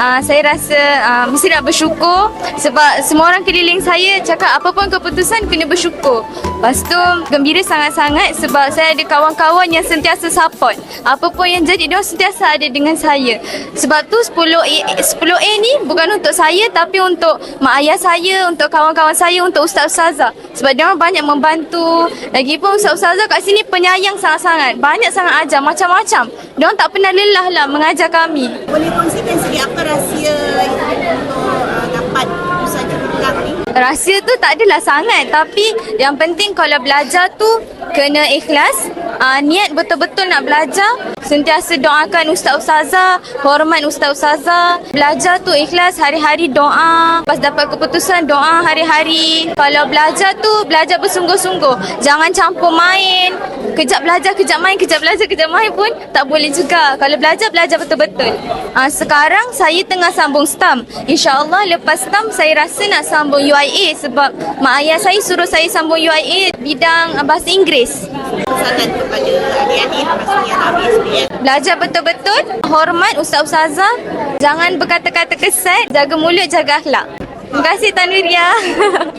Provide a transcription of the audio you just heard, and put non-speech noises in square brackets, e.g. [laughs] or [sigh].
uh, saya rasa uh, mesti nak bersyukur sebab semua orang keliling saya cakap apa pun keputusan kena bersyukur. Lepas tu gembira sangat-sangat sebab saya ada kawan-kawan yang sentiasa support. Apa pun yang jadi dia sentiasa ada dengan saya. Sebab tu 10A, 10A ni bukan untuk saya tapi untuk mak ayah saya, untuk kawan-kawan saya, untuk ustaz-ustazah. Sebab dia orang banyak membantu. Lagipun ustaz-ustazah kat sini penyayang sangat-sangat. Banyak sangat ajar macam-macam. Dia orang tak pernah lelah lah mengajar kami. Boleh kongsikan sikit apa rahsia untuk uh, dapat ni? Rahsia tu tak adalah sangat tapi yang penting kalau belajar tu kena ikhlas uh, niat betul-betul nak belajar. Sentiasa doakan ustaz-ustazah hormat ustaz-ustazah belajar tu ikhlas hari-hari doa. Pas dapat keputusan doa hari-hari. Kalau belajar tu belajar bersungguh-sungguh. Jangan campur main. Kejap belajar kejap main. Kejap belajar kejap main pun tak boleh juga. Kalau belajar belajar betul-betul. Uh, sekarang saya tengah sambung STAM. Insyaallah lepas STAM saya rasa nak sambung UIA sebab mak ayah saya suruh saya sambung UIA bidang bahasa Inggeris Pesanan kepada adik-adik pastinya nak ambil SPM. Belajar betul-betul, hormat ustaz-ustazah, jangan berkata-kata kesat, jaga mulut, jaga akhlak. Terima kasih Tanwiria. [laughs]